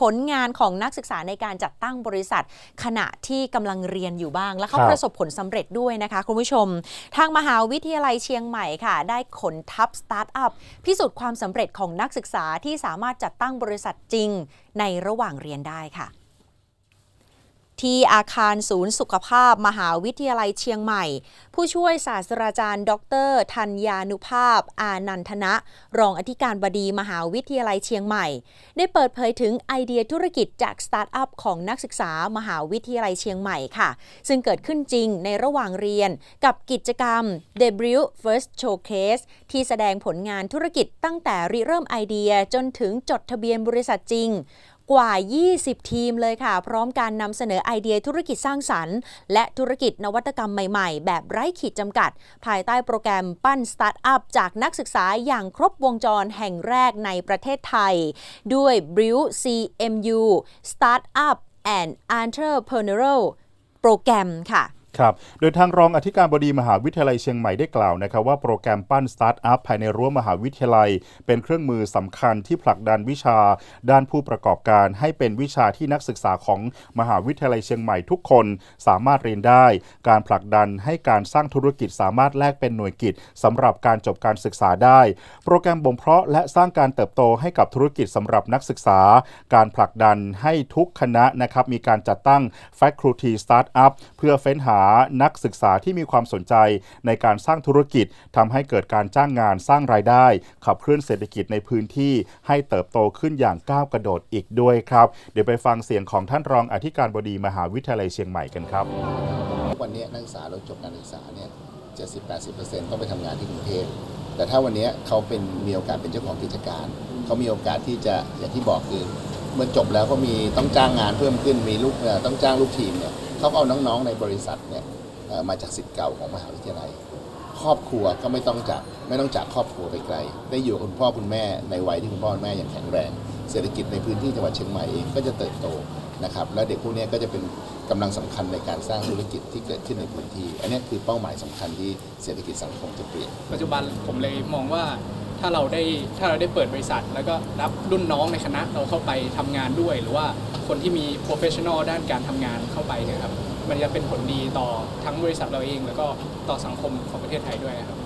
ผลงานของนักศึกษาในการจัดตั้งบริษัท ขณะที่กำลังเรียนอยู่บ้าง และเขาครับประสบผลสำเร็จด้วยนะคะคุณผู้ชม ทางมหาวิทยาลัยเชียงใหม่ค่ะ ได้ขนทัพสตาร์ทอัพพิสูจน์ความสำเร็จของนักศึกษาที่สามารถจัดตั้งบริษัทจริงในระหว่างเรียนได้ค่ะ ที่อาคารศูนย์สุขภาพมหาวิทยาลัยเชียงใหม่ ผู้ช่วยศาสตราจารย์ ดรธัญญานุภาพ อานันทนะ รองอธิการบดีมหาวิทยาลัยเชียงใหม่ ได้เปิดเผยถึงไอเดียธุรกิจจากสตาร์ทอัพของนักศึกษามหาวิทยาลัยเชียงใหม่ค่ะ ซึ่งเกิดขึ้นจริงในระหว่างเรียนกับกิจกรรม Debut First Showcase ที่แสดงผลงานธุรกิจตั้งแต่ริเริ่มไอเดียจนถึงจดทะเบียนบริษัทจริง กว่า 20 ทีมเลยค่ะ พร้อมการนำเสนอไอเดียธุรกิจสร้างสรรค์ และธุรกิจนวัตกรรมใหม่ๆ แบบไร้ขีดจำกัด ภายใต้โปรแกรมปั้นสตาร์ทอัพจากนักศึกษาอย่างครบวงจรแห่งแรกในประเทศไทย ด้วย b r i w CMU Startup and Entrepreneurial โปรแกรมค่ะ ครับ โดยทางรองอธิการบดีมหาวิทยาลัยเชียงใหม่ได้กล่าวนะครับว่าโปรแกรมปั้นสตาร์ทอัพภายในรั้วมหาวิทยาลัย เป็นเครื่องมือสำคัญที่ผลักดันวิชา ด้านผู้ประกอบการ ให้เป็นวิชาที่นักศึกษาของมหาวิทยาลัยเชียงใหม่ทุกคน สามารถเรียนได้ การผลักดันให้การสร้างธุรกิจสามารถแลกเป็นหน่วยกิจสำหรับการจบการศึกษาได้ โปรแกรมบ่มเพาะและสร้างการเติบโตให้กับธุรกิจสำหรับนักศึกษา การผลักดันให้ทุกคณะนะครับมีการจัดตั้ง Faculty Startup เพื่อเฟ้นหานักศึกษาที่มีความสนใจในการสร้างธุรกิจทำให้เกิดการจ้างงานสร้างรายได้ ขับเคลื่อนเศรษฐกิจในพื้นที่ให้เติบโตขึ้นอย่างก้าวกระโดดอีกด้วยครับ เดี๋ยวไปฟังเสียงของท่านรองอธิการบดีมหาวิทยาลัยเชียงใหม่กันครับวันนี้นักศึกษาเราจบการศึกษาเนี่ย70-80%ต้องไปทำงานที่กรุงเทพแต่ถ้าวันนี้เขาเป็นมีโอกาสเป็นเจ้าของกิจการ เขามีโอกาสที่จะอย่างที่บอกคือเมื่อจบแล้วก็มีต้องจ้างงานเพิ่มขึ้นมีลูกเอ่อต้องจ้างลูกทีมเนี่ย เขาก็เอาน้องๆในบริษัทเนี่ยมาจากสิทธิ์เก่าของมหาวิทยาลัย ครอบครัวก็ไม่ต้องจากไม่ต้องจากครอบครัวไปไกล ได้อยู่กับคุณพ่อคุณแม่ในวัยที่คุณพ่อคุณแม่อย่างแข็งแรง เศรษฐกิจในพื้นที่จังหวัดเชียงใหม่เองก็จะเติบโตนะครับและเด็กพวกนี้ก็จะเป็นกำลังสำคัญในการสร้างธุรกิจที่เกิดขึ้นในพื้นที่ อันนี้คือเป้าหมายสำคัญที่เศรษฐกิจสังคมจะเปลี่ยน ปัจจุบันผมเลยมองว่า ถ้าเราได้ถ้าเราได้เปิดบริษัท แล้วก็รับรุ่นน้องในคณะเราเข้าไปทำงานด้วย หรือว่าคนที่มี professional ด้านการทำงานเข้าไปเนี่ยครับมันจะเป็นผลดีต่อทั้งบริษัทเราเอง แล้วก็ต่อสังคมของประเทศไทยด้วยครับ